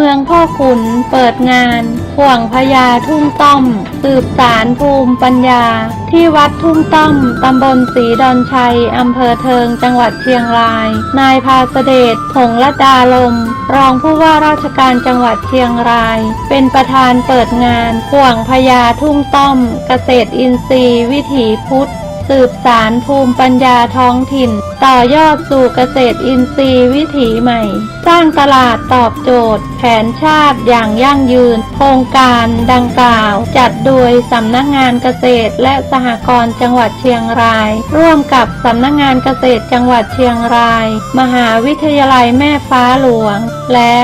เมืองพ่อขุนเปิดงานข่วงพญาทุ่งต้อม สืบสารภูมิปัญญา ที่วัดทุ่งต้อม ตำบลศรีดอนชัย อำเภอเทิง จังหวัดเชียงราย นายพาสเดชผงละดาลม รองผู้ว่าราชการจังหวัดเชียงราย เป็นประธานเปิดงานข่วงพญาทุ่งต้อม เกษตรอินทรีย์ วิถีพุทธ สืบสารภูมิปัญญาท้องถิ่น ต่อยอดสู่เกษตรอินทรีย์วิถีใหม่ สร้างตลาดตอบโจทย์ แผนชาติอย่างยั่งยืน โครงการดังกล่าว จัดโดยสำนักงานเกษตรและสหกรณ์จังหวัดเชียงราย ร่วมกับสำนักงานเกษตรจังหวัดเชียงราย มหาวิทยาลัยแม่ฟ้าหลวง และ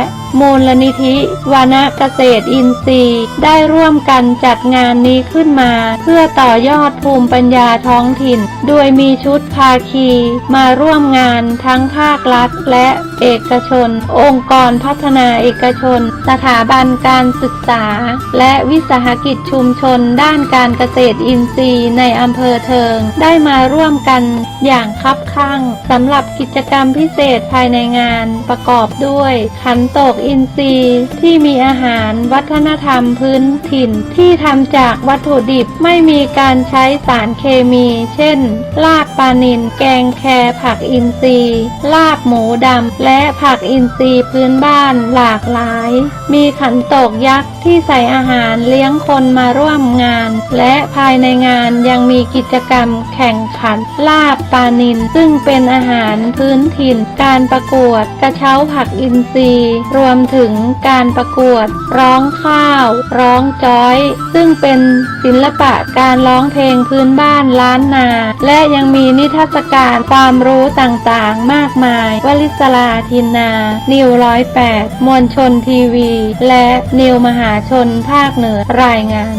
มูลนิธิวานเกษตรอินทรีย์ ได้ร่วมกันจัดงานนี้ขึ้นมา เพื่อต่อยอดภูมิปัญญาท้องถิ่น โดยมีชุดภาคีมาร่วมงานทั้งภาครัฐและเอกชน องค์กรพัฒนาเอกชน สถาบันการศึกษา และวิสาหกิจชุมชนด้านการเกษตรอินทรีย์ในอำเภอเทิง ได้มาร่วมกันอย่างคับข้างสำหรับกิจกรรมพิเศษภายในงานประกอบด้วยขันโตกอินทรีย์ที่มีอาหารวัฒนธรรมพื้นถิ่นที่ทำจากวัตถุดิบไม่มีการใช้สารเคมี เช่น ลาบปลานิลแกงแครผักอินทรีย์ ลาบหมูดำและผักอินทรีย์พื้นบ้านหลากหลาย มีขันตกยักษ์ที่ใส่อาหารเลี้ยงคนมาร่วมงาน และภายในงานยังมีกิจกรรมแข่งขันลาบปลานิลซึ่งเป็นอาหารพื้นถิ่นการประกวดกระเช้าผักอินทรีย์รวมถึงการประกวดร้องข้าว ร้องจ้อย ซึ่งเป็นศิลปะการร้องเพลงพื้นบ้านล้านนา และยังมีนิทรรศการความรู้ต่างๆ มากมายวลิศลาทินนา นิวร้อยแปดมวลชนทีวี และนิวมหาชนภาคเหนือรายงาน